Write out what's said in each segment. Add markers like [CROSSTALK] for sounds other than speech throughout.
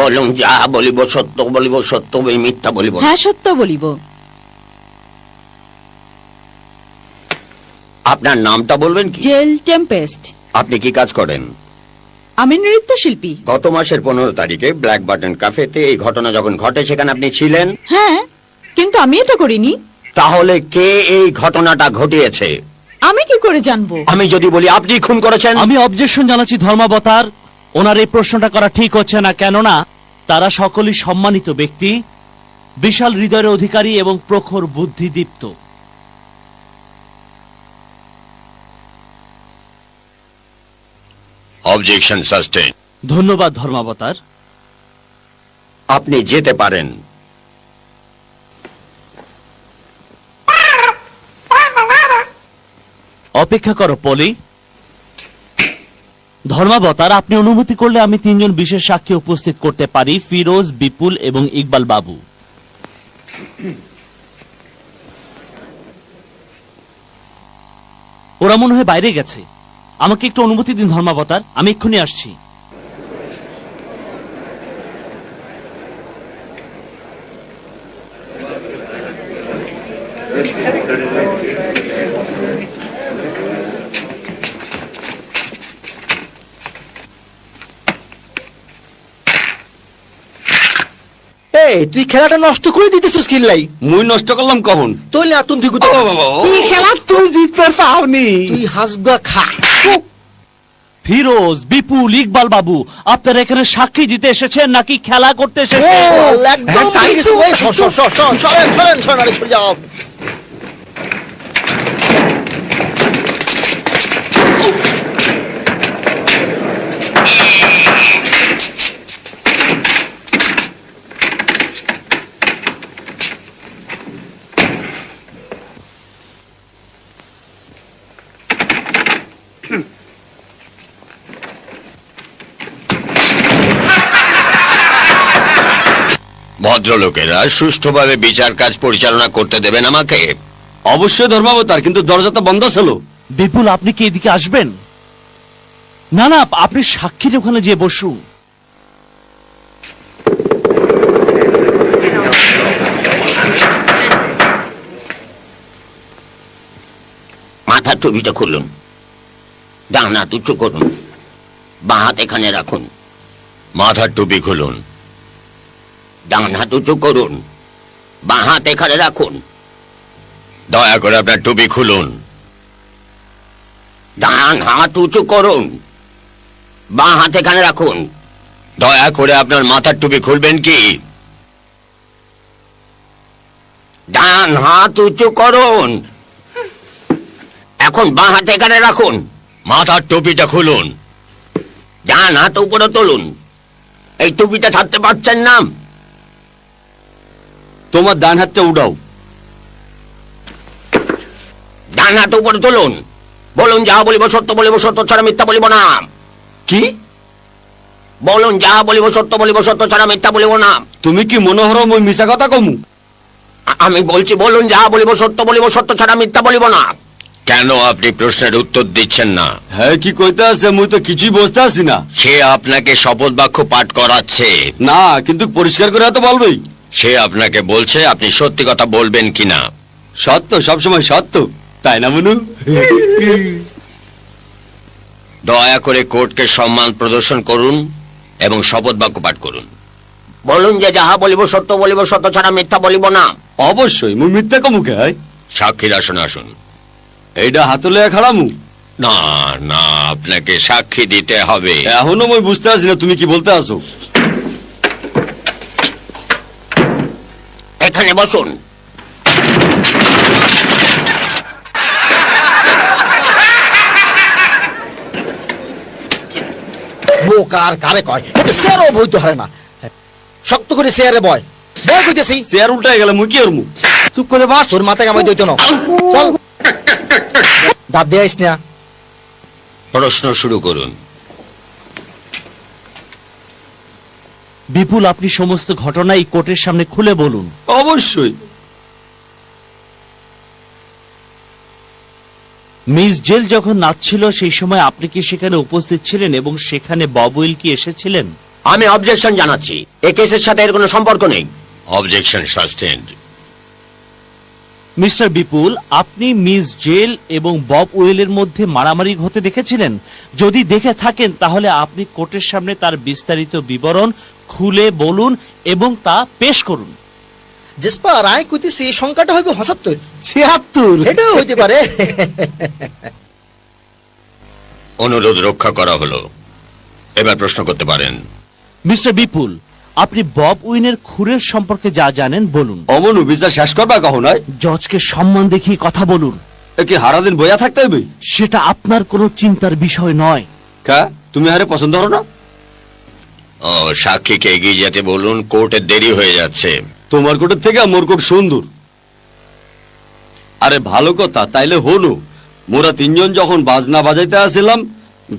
বলুন যা বলিব সত্য বলিব সত্য বই মিথ্যা বলিব। হ্যাঁ সত্য বলিব। আপনার নামটা বলবেন কি? জেল টেম্পেস্ট। আপনি কি কাজ করেন? আমি নৃত্যশিল্পী গত মাসের পনেরো তারিখে ব্ল্যাক বাটন ক্যাফেতে এই ঘটনা যখন ঘটে সেখানে আপনি ছিলেন? হ্যাঁ কিন্তু আমি এটা করিনি। তাহলে কে এই ঘটনাটা ঘটিয়েছে? আমি কি করে জানব? আমি যদি বলি আপনি খুন করেছেন? আমি অবজেকশন জানাচ্ছি ধর্মাবতার। ওনার এই প্রশ্নটা করা ঠিক হচ্ছে না কেননা তারা সকলেই সম্মানিত ব্যক্তি বিশাল হৃদয়ের অধিকারী এবং প্রখর বুদ্ধিদীপ্ত। অবজেকশন সাস্টেন ধন্যবাদ ধর্মাবতার। আপনি যেতে পারেন। অপেক্ষা করো পলি। ধর্মাবতার, আপনি অনুমতি করলে আমি তিনজন বিশেষ সাক্ষী উপস্থিত করতে পারি, ফিরোজ, বিপুল এবং ইকবাল বাবু। ওরা মনে হয় বাইরে গেছে। আমাকে একটু অনুমতি দিন, ধর্মাবতার। আমি এক্ষুনি আসছি। এই তুই খেলাটা নষ্ট করে দিতেছিস কিল্লাই মুই নষ্ট করলাম কখন? তুই না তুই ও তুই খেলা তুই জিততে পাওনি। তুই হাসগা খা। ফিরোজ বিপুল ইকবাল বাবু আপনারা এখানে সাক্ষী দিতে এসেছেন নাকি খেলা করতে এসেছেন? একদম ভদ্রলোকেরা সুষ্ঠুভাবে বিচার কাজ পরিচালনা করতে দেবেন আমাকে। অবশ্যই ধর্মাবতার কিন্তু দরজা তো বন্ধ ছিল। বিপুল আপনি কি এদিকে আসবেন? না না আপনি সাক্ষীর ওখানে যেয়ে বসুন। মাথার টুপিটা খুলুন। ডান হাত উঁচু করুন। বাঁ হাত এখানে রাখুন। মাথার টুপি খুলুন। ডান হাত উঁচু করুন, বাঁ হাত এখানে রাখুন। দয়া করে আপনার টুপি খুলুন। ডান হাত উঁচু করুন, বাঁ হাত এখানে রাখুন। দয়া করে আপনার মাথার টুপি খুলবেন কি? ডান হাত উঁচু করুন, এখন বাঁ হাত এখানে রাখুন। মাথার টুপিটা খুলুন। ডান হাত উপরে তুলুন। এই টুপিটা ছাড়তে পারছেন না। তোমার ডান হাতটা উঠাও ডান হাত উপরে তুলুন। বলুন যা বলিব সত্য বলিব সত্য ছাড়া মিথ্যা বলিব না। কি? বলুন যা বলিব সত্য বলিব সত্য ছাড়া মিথ্যা বলিব না। তুমি কি মনোহর মই মিশা কথা কমু? আমি বলছি বলুন যা বলিব সত্য বলিব সত্য ছাড়া মিথ্যা বলিব না। কেন আপনি প্রশ্নের উত্তর দিচ্ছেন না? হ্যাঁ কি কইতে আছে মুই তো কিছুই বুঝতে আছি না। সে আপনাকে শপথ বাক্য পাঠ করাচ্ছে। না কিন্তু পরিষ্কার করে তো বলবেই। সে আপনাকে বলছে আপনি সত্যি কথা বলবেন কিনা। সত্য সবসময় সত্য। তাই না মনু? দয়া করে কোর্টকে সম্মান প্রদর্শন করুন এবং শপথ বাক্য পাঠ করুন। বলুন যে যাহা বলিব সত্য বলিব সত্য ছাড়া মিথ্যা বলিব না। অবশ্যই মুই মিথ্যা কমুকে হয় সাক্ষীর আসনে আসুন। এইটা হাতলে খাড়ামু না না আপনাকে সাক্ষী দিতে হবে। এখনও মই বুঝতে আছি না তুমি কি বলতে আসো? এখানে বসুন। বোকার কারে কয়? এটা সেরও হয় না। শক্ত করে সেয়ারে বয়। বয় কইতেছি। চেয়ার উল্টাই গেলে মুই কি করমু? চুপ করে বাস। তোর মাথায় আমায় দইতো না। চল। দাঁত দিয়ে আইস না। প্রশ্ন শুরু করুন। বিপুল আপনি সমস্ত ঘটনা এই কোর্টের সামনে খুলে বলুন। অবশ্যই। মিস জেল যখন নাচছিল সেই সময় আপনি কি সেখানে উপস্থিত ছিলেন এবং সেখানে ববুইল কি এসেছিলেন? আমি অবজেকশন জানাচ্ছি। এ কেসের সাথে এর কোনো সম্পর্ক নেই। অবজেকশন সাসপেন্ড মিস্টার বিপুল আপনি মিস জেল এবং বব ওয়েলের মধ্যে মারামারি হতে দেখেছিলেন? যদি দেখে থাকেন তাহলে আপনি কোর্টের সামনে তার বিস্তারিত বিবরণ খুলে বলুন এবং তা পেশ করুন। জেসপার আয় কইতেছি এই সংখ্যাটা হইবে হসাত্তর ছিয়াত্তর। এটাও হইতে পারে। অনুরোধ রক্ষা করা হলো। এবার প্রশ্ন করতে পারেন। মিস্টার বিপুল আপনি বব উইনের খুরের সম্পর্কে যা জানেন বলুন। অমনু বিচার শেষ করবা কখন হয় জজকে সম্মান দেখিয়ে কথা বলুন। এ কি হারাদিন বইয়া থাকতে হবে সেটা আপনার কোনো চিন্তার বিষয় নয়। কা? তুমি হারে পছন্দ করো না? ও সাক্ষীকে এগিয়ে যেতে বলুন কোর্টে দেরি হয়ে যাচ্ছে। তোমার কোটের থেকে মোর কোট সুন্দর। আরে ভালো কথা তাইলে হলো। মোরা তিনজন যখন বাজনা বাজাইতে আসিলাম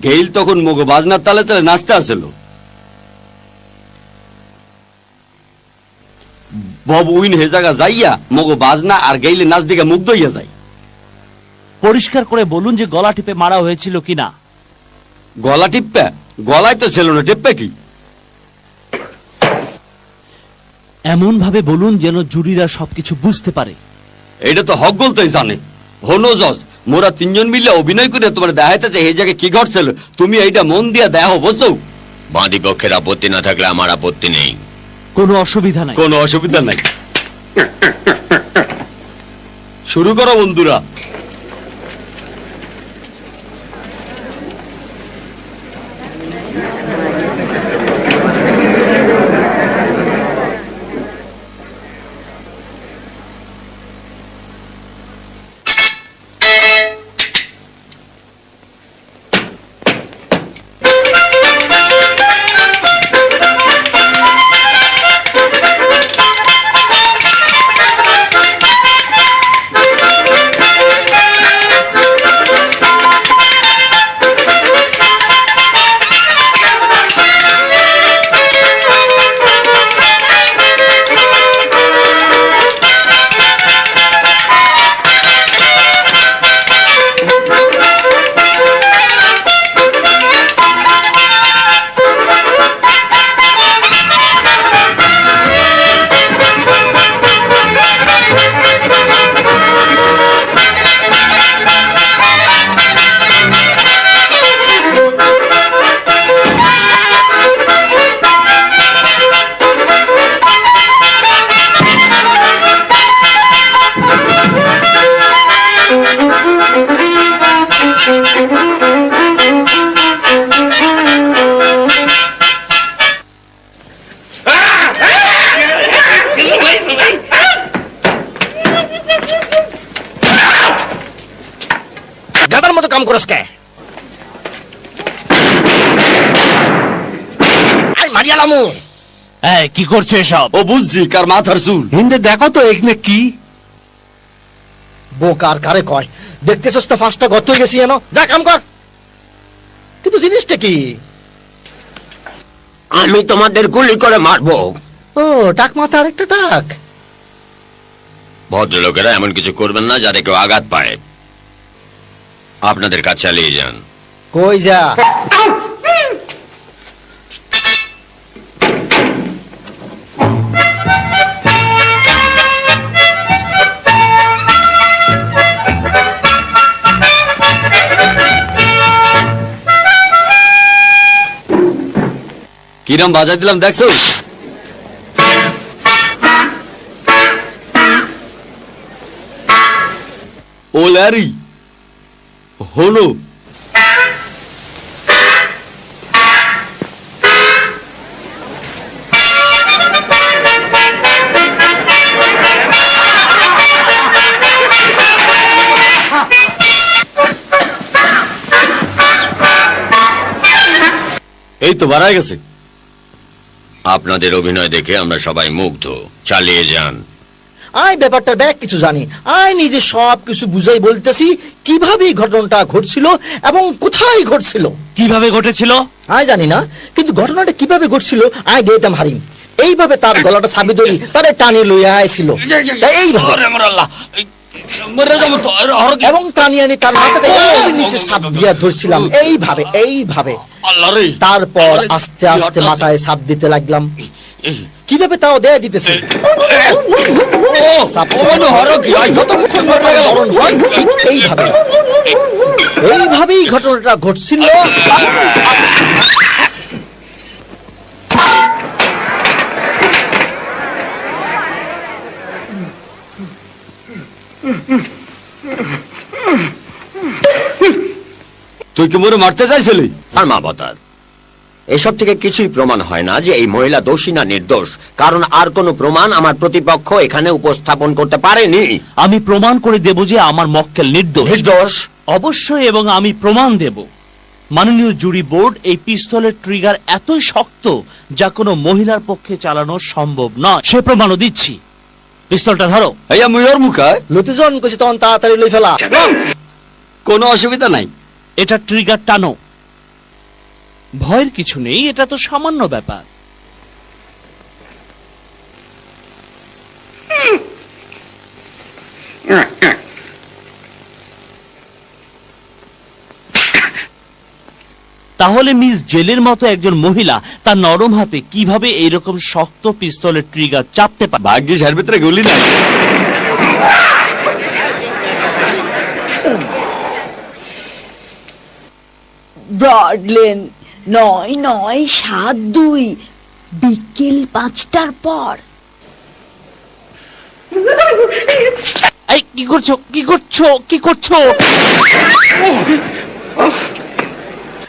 গেইল তখন মগো বাজনার তালে তালে নাচতে আসিল। বব উইন হে জায়গা যাইয়া মগো বাজনা আর গেইলে নাচ দিকে মুগ্ধ হইয়া যায়। পরিষ্কার করে বলুন যে গলা টিপে মারা হয়েছিল কিনা। গলা টিপ্পা গলায় তো ছিল না টিপ্পা কি? এমন ভাবে বলুন যেন জুরিরা সবকিছু বুঝতে পারে। এটা তো হক বলতেই জানে। হনো জজ মোরা তিনজন মিলে অভিনয় করে তোমার দেখাইতেছে এই জায়গায় কি ঘটছিল। তুমি এইটা মন দিয়া দেখো বুঝছ? বাদী পক্ষের আপত্তি না থাকলে আমার আপত্তি নেই। কোনো অসুবিধা নাই। কোনো অসুবিধা নাই। শুরু করো বন্ধুরা। কি করছ এসব? ও বুঝছি কার মাথার চুল। হিন্দে দেখো তো এখানে কি? বোকার কারে কয়? দেখতেছস তো ফাঁসটা গত হয়ে গেছি এনো যা কাম কর। কিন্তু জিনিসটা কি? আমি তোমাদের গুলি করে মারবো। ও টাক মাথা আরেকটা টাক। ভদ্রলোকেরা এমন কিছু করবেন না যাতে কেউ আঘাত পায়। আপনাদের কাজ চালিয়ে যান। কই যা? কিরাম বাজাই দিলাম দেখছ? ও ল্যারি হলো। এই তো বাড়ায় গেছে। আপনাদের অভিনয় দেখে আমরা সবাই মুগ্ধ। চালিয়ে যান। আই ব্যাপারটা ব্যাগ কিছু জানি। আই নিজে সব কিছু বুঝাই বলতেছি কীভাবে এই ঘটনাটা ঘটছিল এবং কোথায় ঘটছিল? কীভাবে ঘটেছিল? আই জানি না কিন্তু ঘটনাটা কীভাবে ঘটছিল আই দিতাম হারিম। এইভাবে তার গলাটা সাবি ধরি তারে টানি লইয়া আইছিল। এইভাবে। এবং টানিয়ে তার নিচে সাপ দিয়া ধরছিলাম। এইভাবে এইভাবে। তারপর আস্তে আস্তে মাথায় সাপ দিতে লাগলাম। কীভাবে তাও দেয়া দিতেছে? এইভাবে। এইভাবেই ঘটনাটা ঘটছিল। তুই কি মরে মারতে চাইছিলি? আর মা বতার এসব থেকে কিছুই প্রমাণ হয় না যে এই মহিলা দোষী না নির্দোষ কারণ আর কোনো প্রমাণ আমার প্রতিপক্ষ এখানে উপস্থাপন করতে পারেনি। আমি প্রমাণ করে দেব যে আমার মক্কেল নির্দোষ। নির্দোষ? অবশ্যই এবং আমি প্রমাণ দেব। মাননীয় জুরি বোর্ড এই পিস্তলের ট্রিগার এতই শক্ত যা কোনো মহিলার পক্ষে চালানো সম্ভব নয়। সে প্রমাণও দিচ্ছি। পিস্তলটা ধরো। আইয়া আমি ওর মুখায়। লতিজন কইছে তখন তাড়াতাড়ি লই ফেলা। কোনো অসুবিধা নাই। এটা ট্রিগার টানো। ভয়ের কিছু নেই এটা তো সামান্য ব্যাপার। তাহলে মিস জেলের মতো একজন মহিলা তার নরম হাতে কীভাবে এইরকম শক্ত পিস্তলের ট্রিগার চাপতে পারে? ভাগ্যিস এর ভিতরে গলি নাই। ব্রডলেন নয় নয় সাত দুই বিকেল পাঁচটার পর। এই কি করছ? কি করছ? কি করছ?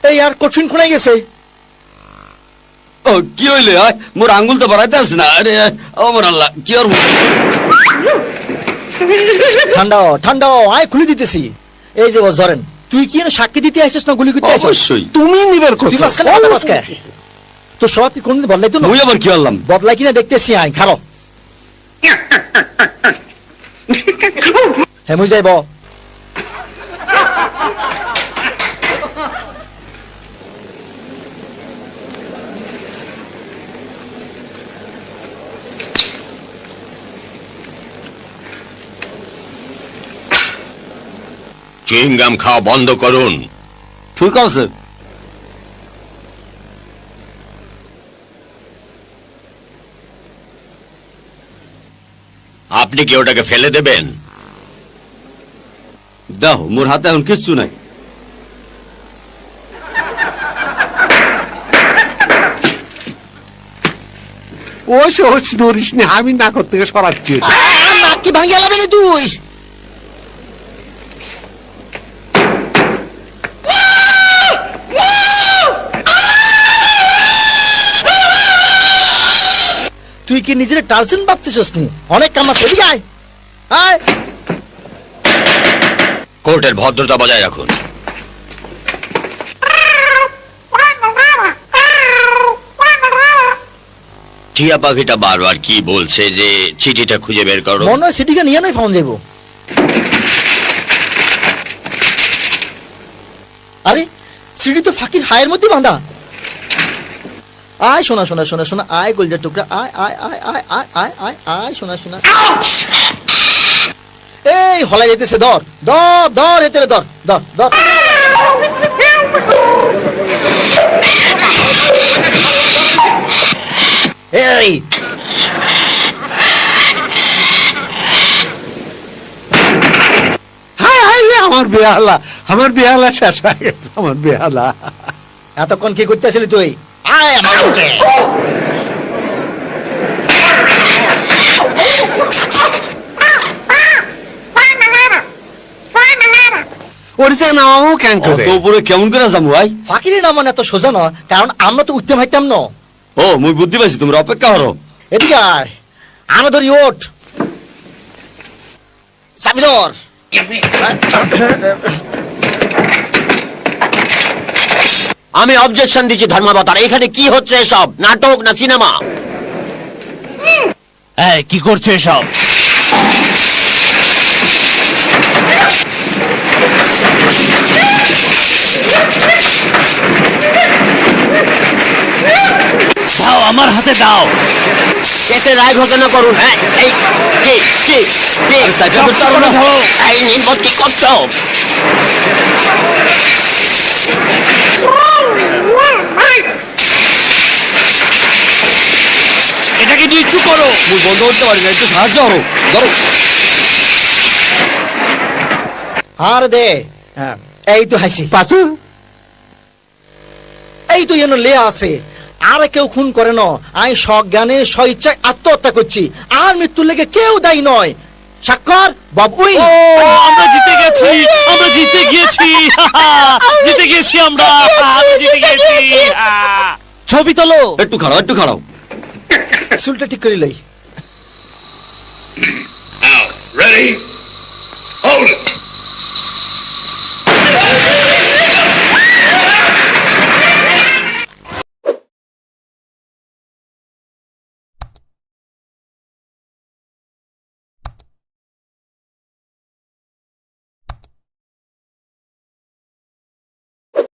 এই আর কঠিন খুনাই গেছে। ও কি হইলে মোর আঙ্গুল তো বাড়াইতে আছে না। আরে ও মোর আল্লাহ কি ওর ঠান্ডা ঠান্ডা আয় খুলে দিতেছি। এই যে বস ধরেন তুই কি এনে সাক্ষী দিতে আইছিস না গুলি করতে অবশ্যই। তুমি নিবের তুই করছ। মাঝখানে কথা বলছ কে? তোর স্বভাব কি কোনদিন বদলাই তো না? মুই আবার কি হলাম বদলাই কিনা দেখতেছি আই খালো [LAUGHS] হ্যাঁ মুই যাইব চুইংগাম খাওয়া বন্ধ করুন। ঠিক আছে। আপনি কি ওটাকে ফেলে দেবেন? দাও মোর হাতে এখন কিচ্ছু নাই। ও সোচ নরিস নি আমি না করতে সরাচ্ছি। নাক কি ভাঙিয়া লাবে তুই তুই? কি নিজের টার্জেন ভাবতেছিস নি? অনেক কাম আছে এদিকে আয়। আয়। কোর্টের ভদ্রতা বজায় রাখুন। টিয়া পাখিটা বারবার কি বলছে যে চিঠিটা খুঁজে বের করো? মনে হয় সিটিকে নিয়ে নয় পাওয়া যাইব। আরে সিঁড়ি তো ফাঁকির হায়ের মধ্যে বাঁধা। আয় শোনা শোনা শোনা শোনা আয় গোলজার টুকরা আয় আয় আয় আয় আয় আয় আয় আয় শোনা শোনা এই হলা যাইতেছে ধর ধর ধর এতে ধর ধর ধর। এই। আমার বেহালা আমার বেহালা শেষ হয়ে গেছে আমার বেহালা। এতক্ষণ কি করতেছিলি তুই? আয় আমার বুকে। ওর যে কেন অত করে উপরে কেমন করে যাব ভাই ফাঁকিরে নামান এত সোজা নয় কারণ আমরা তো উঠতে পারতাম না ও মুই বুদ্ধি পাইছি তোমরা অপেক্ষা করো এদিকে আয় আনা ধরি ওঠ চাবি ধর আমি অবজেকশন দিচ্ছি ধর্মাবতার। এখানে কি হচ্ছে এসব? নাটক না সিনেমা এই কি করছ এসব? দাও আমার হাতে দাও। কেসে রায় ঘোষণা করুন। হ্যাঁ এই কি কি কি? সাইকেল না। এই নির্বোধ কি করছ? মুই বন্ধ করতে পারি না একটু সাহায্য করো। ধরো। আর দে। হ্যাঁ, এই তো হাসি। পাচু। এই তো যেন লে আছে আর কেউ খুন করে ন। আমি সজ্ঞানে স্বইচ্ছায় আত্মহত্যা করছি। আর মৃত্যুর লেগে কেউ দায়ী নয়। স্বাক্ষর বব আমরা জিতে গেছি। আমরা জিতে গিয়েছি। [LAUGHS] জিতে গেছি আমরা। আমরা জিতে গেছি ছবি তোলো। একটু খাড়াও একটু খাড়াও। চুলটা ঠিক করে লই। Now, ready? Hold it.